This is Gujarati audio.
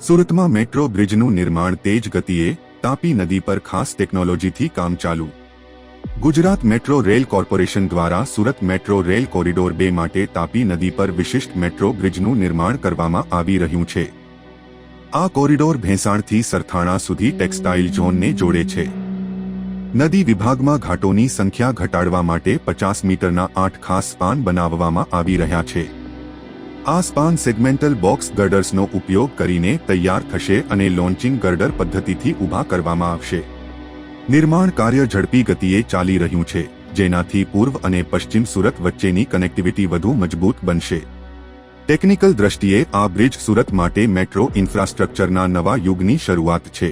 સુરતમાં મેટ્રો બ્રિજનું નિર્માણ તેજ ગતિએ તાપી નદી પર ખાસ ટેકનોલોજીથી કામ ચાલુ. ગુજરાત મેટ્રો રેલ કોર્પોરેશન દ્વારા સુરત મેટ્રો રેલ કોરિડોર બે માટે તાપી નદી પર વિશિષ્ટ મેટ્રો બ્રિજનું નિર્માણ કરવામાં આવી રહ્યું છે. આ કોરિડોર ભેંસાણથી સરથાણા સુધી ટેક્સટાઇલ ઝોનને જોડે છે. નદી વિભાગમાં ઘાટોની સંખ્યા ઘટાડવા માટે પચાસ મીટરના આઠ ખાસ સ્પાન બનાવવામાં આવી રહ્યા છે. આ સ્પાન સેગમેન્ટલ બોક્સ ગર્ડર્સનો ઉપયોગ કરીને તૈયાર થશે અને લોન્ચિંગ ગર્ડર પદ્ધતિથી ઊભા કરવામાં આવશે. નિર્માણ કાર્ય ઝડપી ગતિએ ચાલી રહ્યું છે, જેનાથી પૂર્વ અને પશ્ચિમ સુરત વચ્ચેની કનેક્ટિવિટી વધુ મજબૂત બનશે. ટેકનિકલ દ્રષ્ટિએ આ બ્રિજ સુરત માટે મેટ્રો ઇન્ફ્રાસ્ટ્રક્ચરના નવા યુગની શરૂઆત છે.